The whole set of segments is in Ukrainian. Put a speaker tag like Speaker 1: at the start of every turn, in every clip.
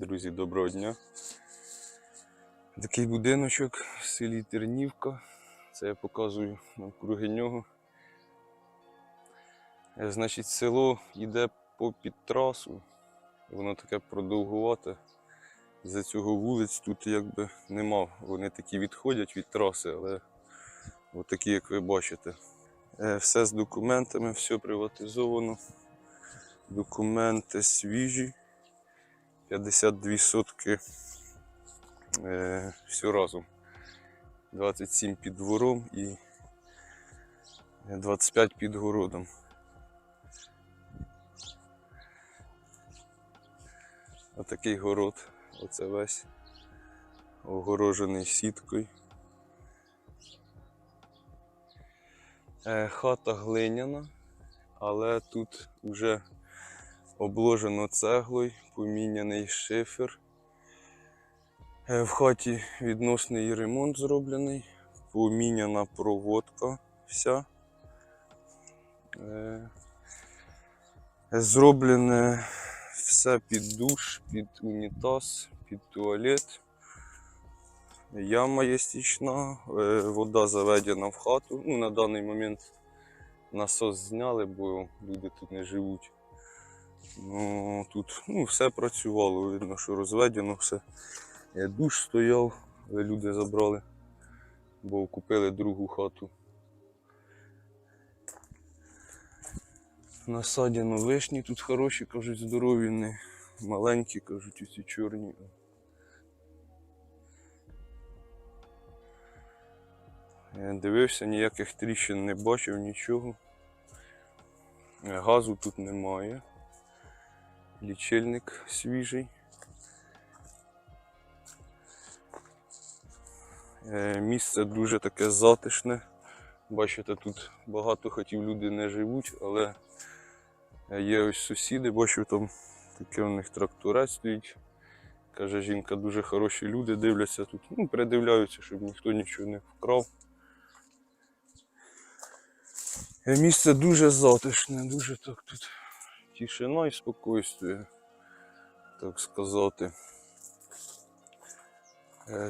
Speaker 1: Друзі, доброго дня. Такий будиночок в селі Тернівка. Це я показую навкруги нього. Е, Значить, село йде попід трасу. Воно таке продовгувате. За цього вулиць тут якби нема. Вони такі відходять від траси, але отакі, як ви бачите. Е, Все з документами, все приватизовано. Документи свіжі. 52 сотки е, все разом. 27 під двором і 25 під городом. Отакий город, оце весь огорожений сіткою. Е, хата глиняна, але тут вже обложено цеглою, поміняний шифер. Е, В хаті відносний ремонт зроблений, поміняна проводка вся. Е, Зроблене все під душ, під унітаз, під туалет. Яма є стічна, е, вода заведена в хату. Ну, на даний момент насос зняли, бо люди тут не живуть. Ну, тут ну, все працювало, видно, що розведено все. Е, Душ стояв, але люди забрали, бо купили другу хату. Насадено вишні тут хороші, кажуть, здорові, не маленькі, кажуть, усі чорні. Я дивився, ніяких тріщин не бачив, нічого. Газу тут немає. Лічильник свіжий. Е, Місце дуже таке затишне. Бачите, тут багато хотів люди не живуть, але є ось сусіди, бачу там таке у них тракторець стоїть. Каже, жінка, дуже хороші люди дивляться тут. Ну, передивляються, щоб ніхто нічого не вкрав. Е, Місце дуже затишне, дуже так тут тишина і спокійствие, так сказати.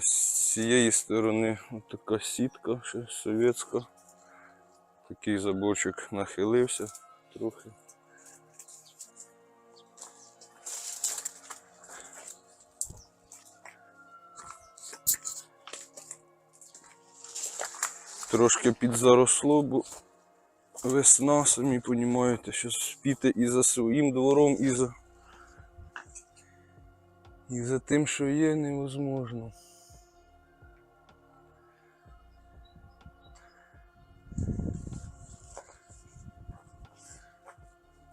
Speaker 1: З цієї сторони така сітка ще совєтська. Такий заборчик нахилився трохи. Трошки підзаросло, бо весна, самі розумієте, що спіти і за своїм двором, і за, і за тим, що є, невозможно.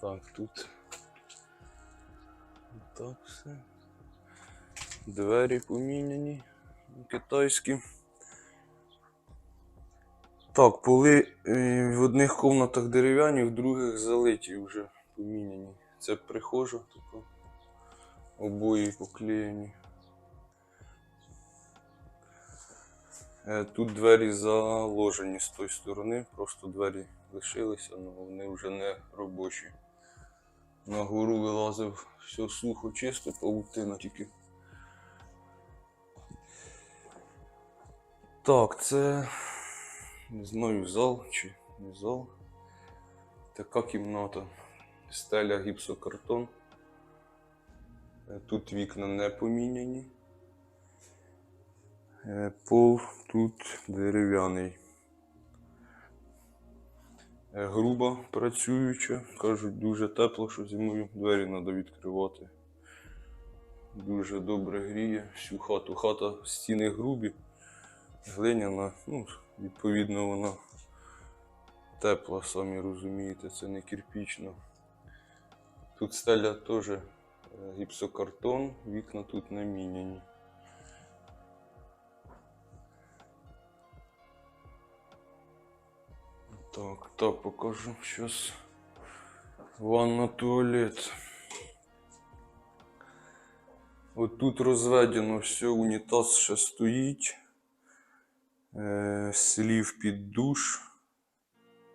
Speaker 1: Так, тут так все. Двері поміняні, китайські. Так, поли е, в одних кімнатах дерев'яні, в других залиті вже поміняні. Це прихожа, типу, обої поклеєні. Е, Тут двері заложені з тої сторони, просто двері лишилися, але вони вже не робочі. На гору вилазив все сухо, чисто, павутина тільки. Так, це не знаю, зал чи не зал. Така кімната. Стеля гіпсокартон. Е, Тут вікна не поміняні. Е, Пол тут дерев'яний. Е, Груба працююча. Кажуть, дуже тепло, що зимою двері треба відкривати. Дуже добре гріє всю хату. Хата стіни грубі, глиняна, ну, відповідно, вона тепла, самі розумієте, це не кирпічна. Тут стеля теж е, гіпсокартон, вікна тут не міняні. Так, так, покажу сейчас ванна туалет. От тут розведено все, унітаз ще стоїть. Е, слів під душ,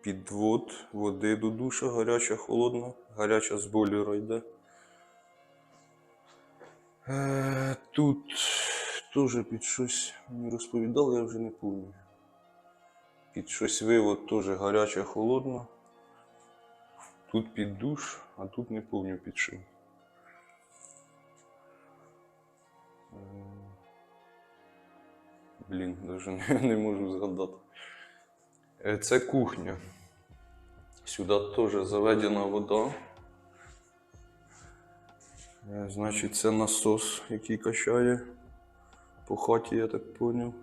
Speaker 1: підвод води до душа, гаряча, холодна, гаряча з бойлера йде. Е, тут теж під щось мені розповідали, я вже не пам'ятаю. Під щось вивод теж гаряче, холодно. Тут під душ, а тут не пам'ятаю під що. Блін, навіть не, можу згадати. Е, Це кухня. Сюди теж заведена вода. Е, Значить, це насос, який качає по хаті, я так поняв.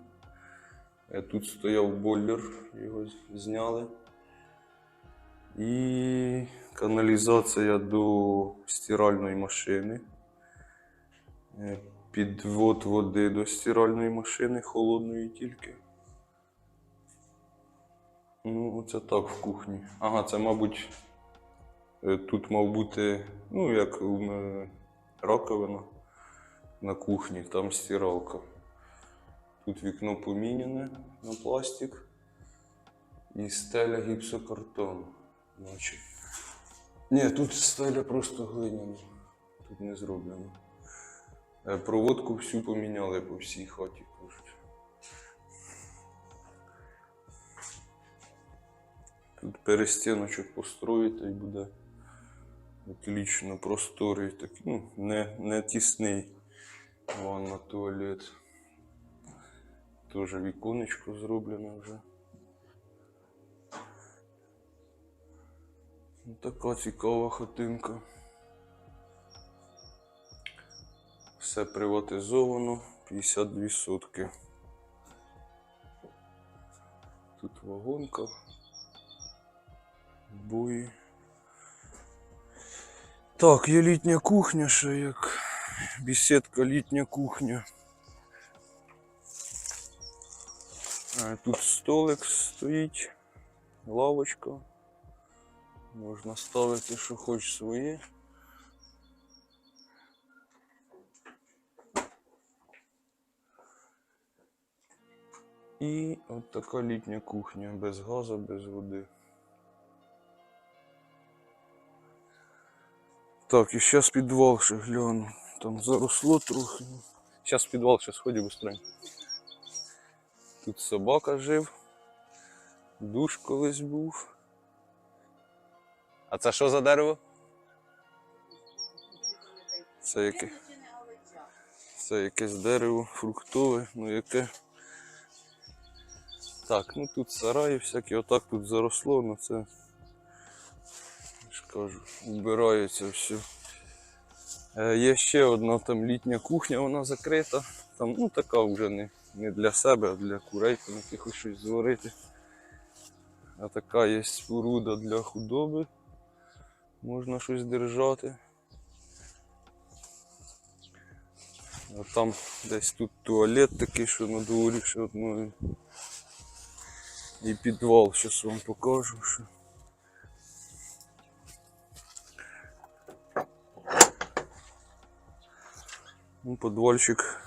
Speaker 1: Е, Тут стояв бойлер, його зняли. І каналізація до стиральної машини. Підвод води до стиральної машини, холодної тільки. Ну, оце так в кухні. Ага, це, мабуть, е, тут мав бути, ну, як раковина на кухні, там стиралка. Тут вікно поміняне на пластик і стеля гіпсокартону. Наче. Ні, тут стеля просто глиняна. Тут не зроблено. Е, Проводку всю поміняли по всій хаті. Тут перестіночок построїти і буде отлично просторий, так, ну, не, не тісний ванна, туалет. Теж віконечко зроблено вже. Така цікава хатинка. Все приватизовано, 52 сотки. Тут вагонка, бої. Так, є літня кухня ще як бесідка літня кухня. Тут столик стоїть, лавочка. Можна ставити, що хоч своє. І от така літня кухня, без газу, без води. Так, і зараз підвал ще гляну. Там заросло трохи. Зараз підвал, зараз сходю быстренько. Тут собака жив. Душ колись був. А це що за дерево? Це яке? Це якесь дерево фруктове, ну яке. Так, ну тут сараї всякі, отак тут заросло, ну це. ж кажу, вбирається все. Е, є ще одна там літня кухня, вона закрита. Там, ну така вже не, не для себе, а для курей, там якихось щось зварити. А така є споруда для худоби. Можна щось держати. А там десь тут туалет такий, що на дворі ще одної. І підвал, зараз вам покажу. Що. Ну, подвальчик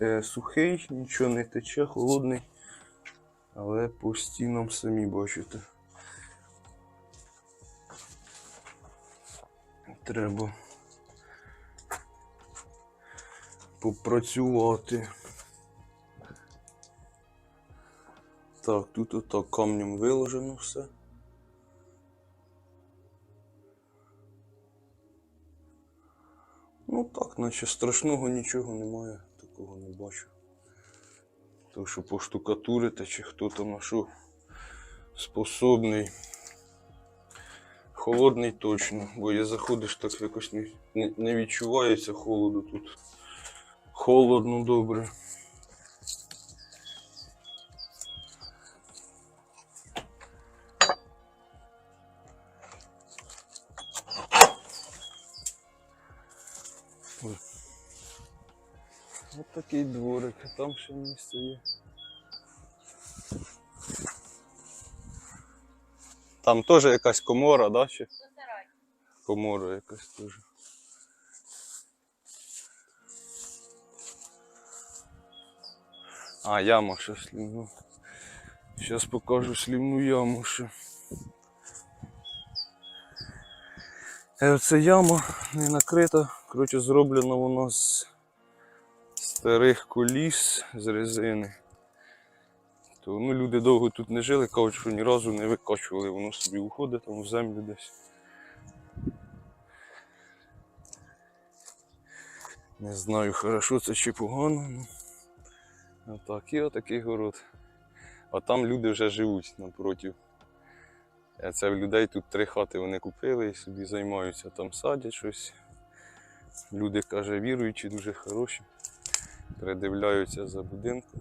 Speaker 1: е, сухий, нічого не тече, холодний, але по стінам самі бачите. Треба попрацювати. Так, тут отак камнем виложено все. Ну так, наче страшного нічого немає, такого не бачу. То, що поштукатурити, чи хто там на що способний. Холодний точно, бо я заходиш так якось не, не, відчувається холоду тут. Холодно добре. Такий дворик, а там ще місце є. Там теж якась комора, да? Чи? Комора якась теж. А, яма ще слівну. Зараз покажу слівну яму ще. Е, Це яма не накрита. Коротше, зроблена вона з старих коліс з резини. То ну, люди довго тут не жили, кажуть, що ні разу не викачували, воно собі уходить там в землю десь. Не знаю, хорошо це чи погано. Ну. Отак, і отакий город. А там люди вже живуть напротив. Е, Це в людей тут три хати вони купили і собі займаються, там садять щось. Люди, каже, віруючі, дуже хороші. Придивляються за будинком.